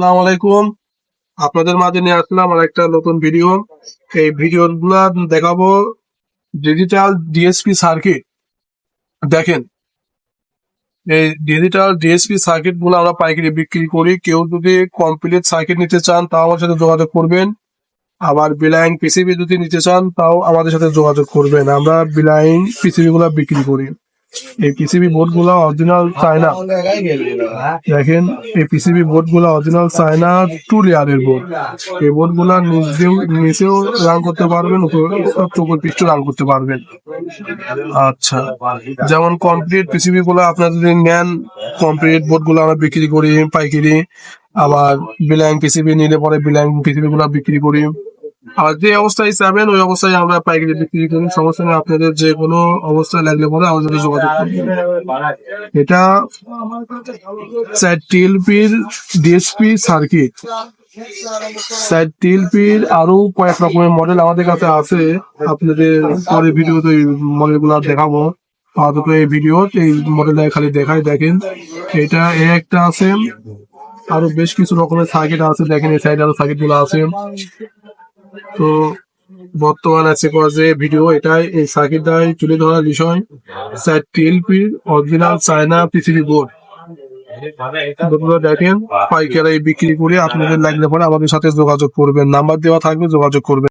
আসসালামু আলাইকুম। আপনাদের মাঝে নিয়ে আসলাম আর একটা নতুন ভিডিও। এই ভিডিও গুলা দেখাবো ডিজিটাল ডিএসপি সার্কিট দেখেন, এই ডিজিটাল ডিএসপি সার্কিটগুলো আমরা পাইকারি বিক্রি করি। কেউ যদি কমপ্লিট সার্কিট নিতে চান, তাও আমার সাথে যোগাযোগ করবেন। আবার বিলাইং পিসিবি যদি নিতে চান, তাও আমাদের সাথে যোগাযোগ করবেন। আমরা বিলাইং পিসিবি গুলা বিক্রি করি। এই পিসিবি বোর্ডগুলা অরিজিনাল চায়না দেখেন, এই পিসিবি বোর্ডগুলা অরিজিনাল চায়না টু লেয়ারের বোর্ড। এই বোর্ডগুলা নিচেও নিচেও রান করতে পারবেন, উপর পিস্ট রান করতে পারবেন। আচ্ছা যেমন কমপ্লিট পিসিবি গুলো আপনারা যদি নেন কমপ্লিট বোর্ডগুলো আমরা বিক্রি করি, পাইকারি, আবার বিলাইং পিসিবি নিলে পরে বিলাইং পিসিবি গুলা বিক্রি করি। আর যে অবস্থায় চাবেন ওই অবস্থায় আমরা পাইকারি বিক্রি করি। সমস্যা নেই, আপনাদের যে কোনো অবস্থায় লাগলে পরে আমাদের যোগাযোগ করবেন এটা স্যার টিএলপির ডিএসপি সার্কিট স্যার টিএলপির আরও কয়েক রকমের মডেল আমাদের কাছে আছে। আপনাদের পরে ভিডিওতে মডেলগুলো দেখাবো। আপাতত এই ভিডিও এই মডেলটা খালি দেখাই দেখেন। এটা একটা আছে। আরও বেশ কিছু রকমের সার্কিট আছে। দেখেন, এই সাইডে আরও সার্কিটগুলো আছে। তো বর্তমান আছে কজে ভিডিও এটাই এই সাকিব দাই তুলে ধরার বিষয়। স্যার টিএলপির অরিজিনাল চায়না পৃথিবী বোর্ড দেখেন, পাইকারি বিক্রি করে আপনাদের লাগলে পরে আমাদের সাথে যোগাযোগ করবেন, নাম্বার দেওয়া থাকবে, যোগাযোগ করবেন।